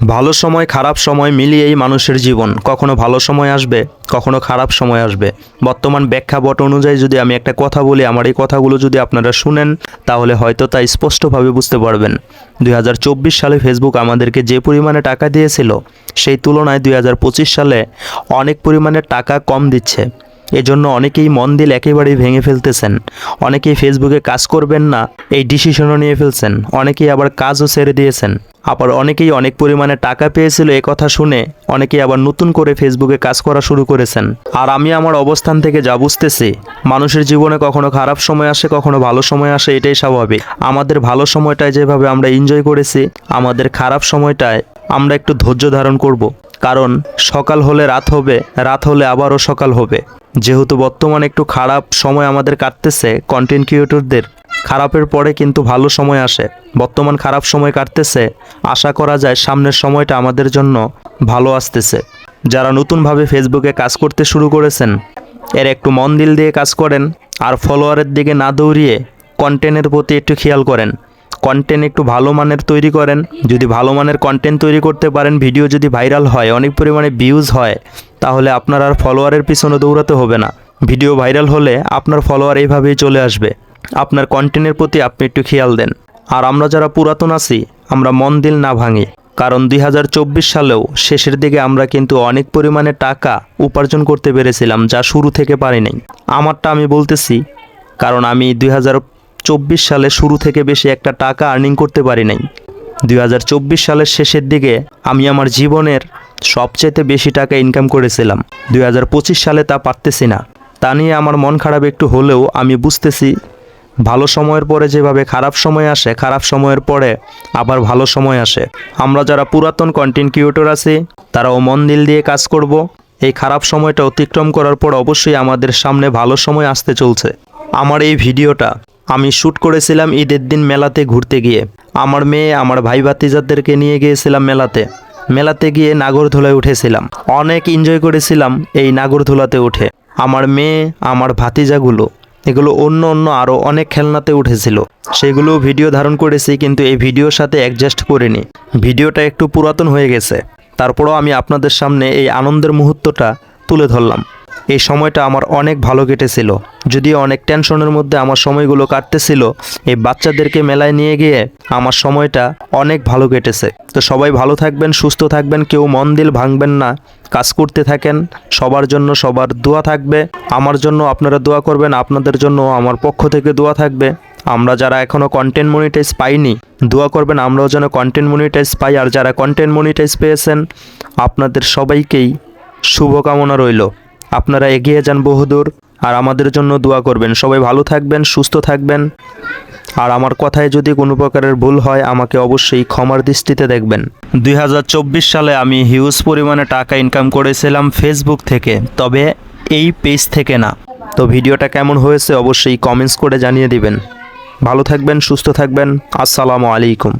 ভালো সময়, খারাপ সময় মিলিয়েই মানুষের জীবন। কখনো ভালো সময় আসবে, কখনো খারাপ সময় আসবে। বর্তমান প্রেক্ষাপট অনুযায়ী যদি আমি একটা কথা বলি, আমার এই কথাগুলো যদি আপনারা শুনেন, তাহলে হয়তো তা স্পষ্টভাবে বুঝতে পারবেন। দুই হাজার চব্বিশ সালে ফেসবুক আমাদেরকে যে পরিমাণে টাকা দিয়েছিল, সেই তুলনায় দুই হাজার পঁচিশ সালে অনেক পরিমাণে টাকা কম দিচ্ছে। এজন্য অনেকেই মন দিল একেবারেই ভেঙে ফেলতেছেন। অনেকেই ফেসবুকে কাজ করবেন না, এই ডিসিশনও নিয়ে ফেলছেন। অনেকেই আবার কাজও ছেড়ে দিয়েছেন। আবার অনেকেই অনেক পরিমাণে টাকা পেয়েছিল এ কথা শুনে, অনেকেই আবার নতুন করে ফেসবুকে কাজ করা শুরু করেছেন। আর আমি আমার অবস্থান থেকে যা বুঝতেছি, মানুষের জীবনে কখনো খারাপ সময় আসে, কখনো ভালো সময় আসে, এটাই স্বাভাবিক। আমাদের ভালো সময়টায় যেভাবে আমরা এনজয় করেছি, আমাদের খারাপ সময়টায় আমরা একটু ধৈর্য ধারণ করব। কারণ সকাল হলে রাত হবে, রাত হলে আবারও সকাল হবে। যেহেতু বর্তমানে একটু খারাপ সময় আমাদের কাটতেছে কন্টেন্ট ক্রিয়েটরদের খারাপের পরে কিন্তু ভালো সময় আসে। বর্তমান খারাপ সময় কাটতেছে, আশা করা যায় সামনের সময়টা আমাদের জন্য ভালো আসতেছে। যারা নতুনভাবে ফেসবুকে কাজ করতে শুরু করেছেন, এর একটু মন দিল দিয়ে কাজ করেন, আর ফলোয়ারের দিকে না দৌড়িয়ে কন্টেন্টের প্রতি একটু খেয়াল করেন। কন্টেন্ট একটু ভালো মানের তৈরি করেন। যদি ভালো মানের কন্টেন্ট তৈরি করতে পারেন ভিডিও যদি ভাইরাল হয়, অনেক পরিমাণে ভিউজ হয়, তাহলে আপনার আর ফলোয়ারের পিছনে দৌড়াতে হবে না। ভিডিও ভাইরাল হলে আপনার ফলোয়ার এইভাবেই চলে আসবে। আপনার কন্টেন্টের প্রতি আপনি একটু খেয়াল দেন। আর আমরা যারা পুরাতন আছি, আমরা মন দিল না ভাঙি। কারণ দুই হাজার চব্বিশ সালেও শেষের দিকে আমরা কিন্তু অনেক পরিমাণে টাকা উপার্জন করতে পেরেছিলাম, যা শুরু থেকে পারি নাই আমারটা আমি বলতেছি, কারণ আমি দুই সালে শুরু থেকে বেশি একটা টাকা আর্নিং করতে পারি নাই। দুই হাজার চব্বিশ সালের শেষের দিকে আমি আমার জীবনের সবচেয়ে বেশি টাকা ইনকাম করেছিলাম। দুই হাজার পঁচিশ সালে তা পারতেছি না। তা নিয়ে আমার মন খারাপ একটু হলেও আমি বুঝতেছি, ভালো সময়ের পরে যেভাবে খারাপ সময় আসে, খারাপ সময়ের পরে আবার ভালো সময় আসে। আমরা যারা পুরাতন কন্টেন্ট ক্রিয়েটর আছি, তারাও মন দিল দিয়ে কাজ করব। এই খারাপ সময়টা অতিক্রম করার পর অবশ্যই আমাদের সামনে ভালো সময় আসতে চলছে। আমার এই ভিডিওটা আমি শ্যুট করেছিলাম ঈদের দিন মেলাতে ঘুরতে গিয়ে। আমার মেয়ে আমার ভাই ভাতিজাদেরকে নিয়ে গিয়েছিলাম মেলাতে। মেলাতে গিয়ে নাগরদোলায় উঠেছিলাম। অনেক এনজয় করেছিলাম এই নাগরদোলাতে উঠে। আমার মেয়ে, আমার ভাতিজাগুলো, এগুলো অন্য অন্য আরও অনেক খেলনাতে উঠেছিল। সেগুলো ভিডিও ধারণ করেছি কিন্তু এই ভিডিওর সাথে অ্যাডজাস্ট করিনি। ভিডিওটা একটু পুরাতন হয়ে গেছে। তারপরেও আমি আপনাদের সামনে এই আনন্দের মুহূর্তটা তুলে ধরলাম। এই সময়টা আমার অনেক ভালো কেটেছিল। যদিও অনেক টেনশনের মধ্যে আমার সময়গুলো কাটতেছিল, এই বাচ্চাদেরকে মেলায় নিয়ে গিয়ে আমার সময়টা অনেক ভালো কেটেছে। তো সবাই ভালো থাকবেন, সুস্থ থাকবেন, কেউ মন দিল ভাঙবেন না। কাজ করতে থাকেন, সবার জন্য সবার দোয়া থাকবে। আমার জন্য আপনারা দোয়া করবেন, আপনাদের জন্য আমার পক্ষ থেকে দোয়া থাকবে। আমরা যারা এখনও কন্টেন্ট মনিটাইজ পাইনি, দোয়া করবেন, আমরাও যেন কন্টেন্ট মনিটাইজ পাই। আর যারা কন্টেন্ট মনিটাইজ পেয়েছেন, আপনাদের সবাইকেই শুভকামনা রইল। আপনারা এগিয়ে যান বহুদূর, আর আমাদের জন্য দোয়া করবেন। সবাই ভালো থাকবেন, সুস্থ থাকবেন। আর আমার কথায় যদি কোনো প্রকারের ভুল হয়, আমাকে অবশ্যই ক্ষমার দৃষ্টিতে দেখবেন। দুই হাজার চব্বিশ সালে আমি হিউজ পরিমাণে টাকা ইনকাম করেছিলাম ফেসবুক থেকে, তবে এই পেজ থেকে না। তো ভিডিওটা কেমন হয়েছে অবশ্যই কমেন্টস করে জানিয়ে দিবেন। ভালো থাকবেন, সুস্থ থাকবেন। আসসালামু আলাইকুম।